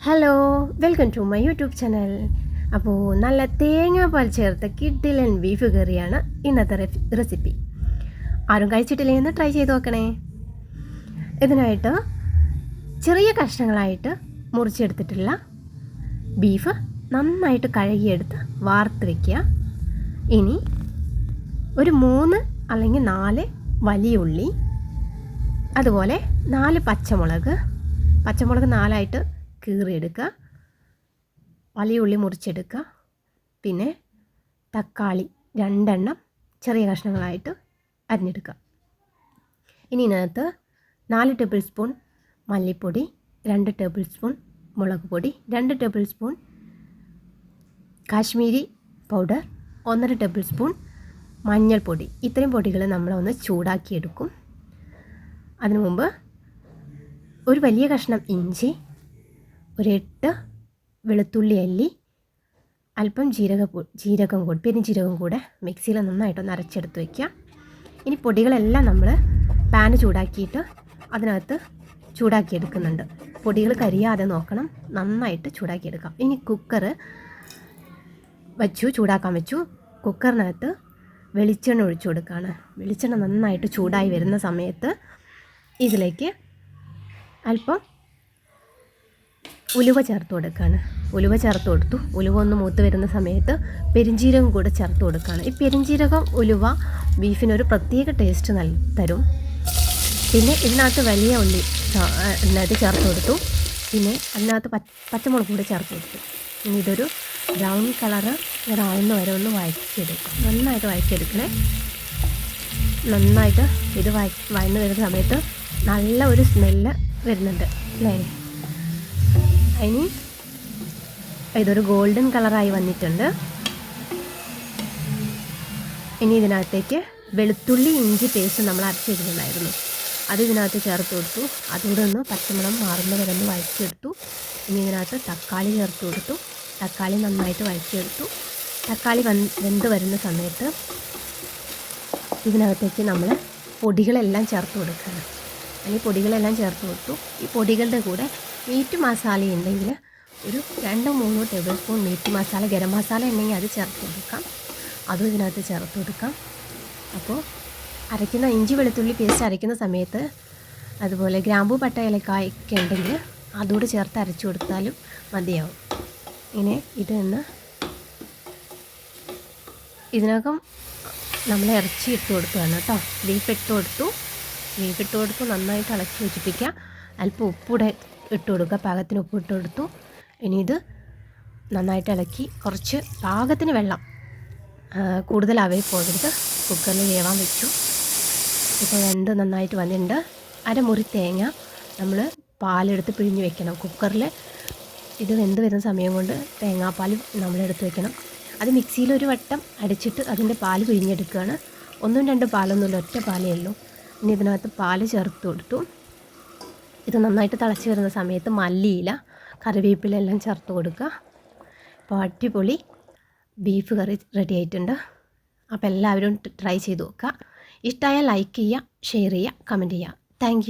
Hello welcome to my YouTube channel അപ്പോൾ നല്ല തേങ്ങാപ്പാൽ ചേർത്ത കിഡിലൻ ബീഫ് കറിയാണ് ഇന്നത്തെ റെസിപ്പി ആരും കഴിച്ചിട്ടില്ലെങ്കിൽ ട്രൈ ചെയ്ത് നോക്കണേ. ഇതിനായിട്ട് ചെറിയ കഷ്ണങ്ങളായിട്ട് മുറിച്ചെടുത്തിട്ടുള്ള ബീഫ് നന്നായിട്ട് കഴുകിയെടുത്ത് വാർത്ത് വയ്ക്കുക ഇനി ഒരു മൂന്ന് അല്ലെങ്കിൽ നാല് വലിയ ഉള്ളി അതുപോലെ നാല് പച്ചമുളക് പച്ചമുളക് നാലായിട്ട് കീറിയെടുക്കുക. വലിയ ഉള്ളി മുറിച്ചെടുക്കുക. പിന്നെ തക്കാളി രണ്ടെണ്ണം ചെറിയ കഷ്ണങ്ങളായിട്ട് അരിഞ്ഞെടുക്കുക. ഇനി ഇതിനകത്ത് നാല് ടേബിൾ സ്പൂൺ മല്ലിപ്പൊടി രണ്ട് ടേബിൾ സ്പൂൺ മുളക് പൊടി രണ്ട് ടേബിൾ സ്പൂൺ കാശ്മീരി പൗഡർ ഒന്നര ടേബിൾ സ്പൂൺ മഞ്ഞൾപ്പൊടി. ഇത്രയും പൊടികൾ നമ്മളൊന്ന് ചൂടാക്കിയെടുക്കും. അതിനു മുമ്പ് ഒരു വലിയ കഷ്ണം ഇഞ്ചി ഒരു എട്ട് വെളുത്തുള്ളി അല്ലി അല്പം ജീരക ജീരകം കൂടി പെരുംജീരകം കൂടെ മിക്സിയിൽ നന്നായിട്ടൊന്ന് അരച്ചെടുത്ത് വയ്ക്കുക. ഇനി പൊടികളെല്ലാം നമ്മൾ പാന് ചൂടാക്കിയിട്ട് അതിനകത്ത് ചൂടാക്കിയെടുക്കുന്നുണ്ട് പൊടികൾ കരിയാതെ നോക്കണം നന്നായിട്ട് ചൂടാക്കിയെടുക്കാം ഇനി കുക്കർ വച്ചു ചൂടാക്കാൻ വെച്ചു. കുക്കറിനകത്ത് വെളിച്ചെണ്ണ ഒഴിച്ചു കൊടുക്കുകയാണ്. വെളിച്ചെണ്ണ നന്നായിട്ട് ചൂടായി വരുന്ന സമയത്ത് ഇതിലേക്ക് അല്പം ഉലുവ ചേർത്ത് കൊടുക്കുകയാണ് ഉലുവ ചേർത്ത് കൊടുത്തു. ഉലുവ ഒന്ന് മൂത്ത് വരുന്ന സമയത്ത് പെരിഞ്ജീരകം കൂടെ ചേർത്ത് കൊടുക്കുകയാണ് ഈ പെരിഞ്ജീരകം ഉലുവ ബീഫിനൊരു പ്രത്യേക ടേസ്റ്റ് നൽ തരും. പിന്നെ ഇതിനകത്ത് വലിയ ഉള്ളി ഇതിനകത്ത് ചേർത്ത് കൊടുത്തു. പിന്നെ അതിനകത്ത് പച്ചമുളക് കൂടെ ചേർത്ത് കൊടുത്തു. ഇനി ഇതൊരു ബ്രൗൺ കളറ് ഇതാവുന്ന വരെ ഒന്ന് വഴച്ചെടുക്കും നന്നായിട്ട് വഴച്ചെടുക്കണേ നന്നായിട്ട് ഇത് വഴ വഴന്ന് വരുന്ന സമയത്ത് നല്ല ഒരു സ്മെല്ല് വരുന്നുണ്ട്. അല്ലേ? ഇനി ഇതൊരു ഗോൾഡൻ കളറായി വന്നിട്ടുണ്ട്. ഇനി ഇതിനകത്തേക്ക് വെളുത്തുള്ളി ഇഞ്ചി പേസ്റ്റ് നമ്മൾ അരച്ചിരുന്നുണ്ടായിരുന്നു അത് ഇതിനകത്ത് ചേർത്ത് കൊടുത്തു. അതുകൂടെ ഒന്ന് പച്ചമുളം മാറുന്ന വരെ വഴറ്റിയെടുത്തു. ഇനി ഇതിനകത്ത് തക്കാളി ചേർത്ത് കൊടുത്തു. തക്കാളി നന്നായിട്ട് വഴച്ചെടുത്തു തക്കാളി വെന്ത് വരുന്ന സമയത്ത് ഇതിനകത്തേക്ക് നമ്മൾ പൊടികളെല്ലാം ചേർത്ത് കൊടുക്കണം ഈ പൊടികളെല്ലാം ചേർത്ത് കൊടുത്തു. ഈ പൊടികളുടെ കൂടെ മീറ്റ് മസാല ഉണ്ടെങ്കിൽ ഒരു രണ്ടോ മൂന്നോ tablespoon meat masala garam masala ഉണ്ടെങ്കിൽ അത് ചേർത്ത് കൊടുക്കാം. അതും ഇതിനകത്ത് ചേർത്ത് കൊടുക്കാം. അപ്പോൾ അരയ്ക്കുന്ന ഇഞ്ചി വെളുത്തുള്ളി പേസ്റ്റ് അരയ്ക്കുന്ന സമയത്ത് അതുപോലെ ഗ്രാമ്പൂ പട്ട ഇലക്കായൊക്കെ ഉണ്ടെങ്കിൽ അതോട് ചേർത്ത് അരച്ചു കൊടുത്താലും മതിയാവും. ഇങ്ങനെ ഇത് നിന്ന് ഇതിനകം നമ്മൾ ഇറച്ചി ഇട്ട് കൊടുക്കുകയാണ് കേട്ടോ. ബീഫ് ഇട്ട് കൊടുത്തു. ബീഫ് കൊടുത്ത് നന്നായിട്ട് ഇളക്കി യോജിപ്പിക്കുക. അല്പം ഉപ്പൂടെ ഇട്ട് കൊടുക്കുക. പാകത്തിന് ഉപ്പ് ഇട്ട് കൊടുത്തു. ഇനി ഇത് നന്നായിട്ട് ഇളക്കി കുറച്ച് പാകത്തിന് വെള്ളം കൂടുതൽ അവയിൽ പോകരുത്. കുക്കറിൽ വേവാൻ വെച്ചു. ഇപ്പോൾ വെന്ത് നന്നായിട്ട് വന്നിട്ടുണ്ട്. അരമുറി തേങ്ങ നമ്മൾ പാലെടുത്ത് പിഴിഞ്ഞ് വെക്കണം. കുക്കറിൽ ഇത് വെന്ത് വരുന്ന സമയം കൊണ്ട് തേങ്ങാപ്പാൽ നമ്മളെടുത്ത് വെക്കണം. അത് മിക്സിയിൽ ഒരു വട്ടം അടിച്ചിട്ട് അതിന്റെ പാൽ പിഴിഞ്ഞെടുക്കുകയാണ്. ഒന്നും രണ്ട് പാലൊന്നുമില്ല ഒറ്റ പാലേ ഉള്ളൂ. ഇനി ഇതിനകത്ത് പാൽ ചേർത്ത് കൊടുത്തു. ഇത് നന്നായിട്ട് തിളച്ച് വരുന്ന സമയത്ത് മല്ലിയില കറിവേപ്പില എല്ലാം ചേർത്ത് കൊടുക്കുക. അപ്പോൾ അടിപൊളി ബീഫ് കറി റെഡി ആയിട്ടുണ്ട്. അപ്പോൾ എല്ലാവരും ട്രൈ ചെയ്ത് നോക്കുക. ഇഷ്ടമായ ലൈക്ക് ചെയ്യുക ഷെയർ ചെയ്യുക കമന്റ് ചെയ്യുക. താങ്ക്